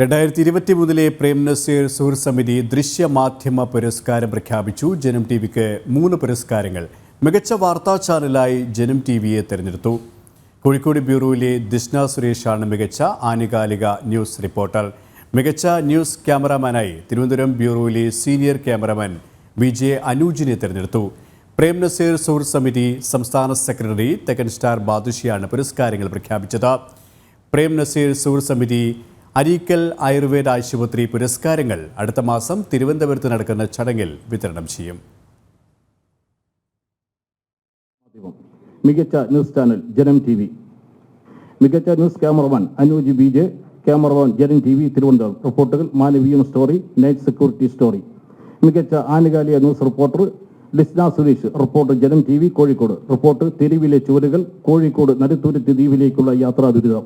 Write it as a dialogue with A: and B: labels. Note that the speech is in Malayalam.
A: രണ്ടായിരത്തി ഇരുപത്തി മൂന്നിലെ പ്രേം നസീർ സുഹൃത്ത് സമിതി ദൃശ്യമാധ്യമ പുരസ്കാരം പ്രഖ്യാപിച്ചു. ജനം ടി വിക്ക് മൂന്ന് പുരസ്കാരങ്ങൾ. മികച്ച വാർത്താ ചാനലായി ജനം ടി വിയെ തെരഞ്ഞെടുത്തു. കോഴിക്കോട് ബ്യൂറോയിലെ ദിഷ്ണ സുരേഷാണ് മികച്ച ആനുകാലിക ന്യൂസ് റിപ്പോർട്ടർ. മികച്ച ന്യൂസ് ക്യാമറാമാനായി തിരുവനന്തപുരം ബ്യൂറോയിലെ സീനിയർ ക്യാമറാമാൻ വി ജെ അനൂജിനെ തെരഞ്ഞെടുത്തു. പ്രേം നസീർ സുഹൃത്ത് സമിതി സംസ്ഥാന സെക്രട്ടറി തെക്കൻ സ്റ്റാർ ബാദുഷിയാണ് പുരസ്കാരങ്ങൾ പ്രഖ്യാപിച്ചത്. പ്രേം നസീർ സുഹൃത്ത് സമിതി അരീക്കൽ ആയുർവേദ ആശുപത്രി പുരസ്കാരങ്ങൾ അടുത്ത മാസം തിരുവനന്തപുരത്ത് നടക്കുന്ന ചടങ്ങിൽ വിതരണം ചെയ്യും.
B: മികച്ച news channel Janam T V. മികച്ച news cameraman Anuj B J cameraman Janam T V Thiruvananthapuram. റിപ്പോർട്ടുകൾ Manaveeyam story night security story. മികച്ച ആനുകാലിക news reporter Lisna Suresh. Report Janam T V Kozhikode. Report തെരുവിലെ ചുവരുകൾ കോഴിക്കോട് നടുത്തുരുത്തി ദ്വീപിലേക്കുള്ള യാത്രാ ദുരിതം.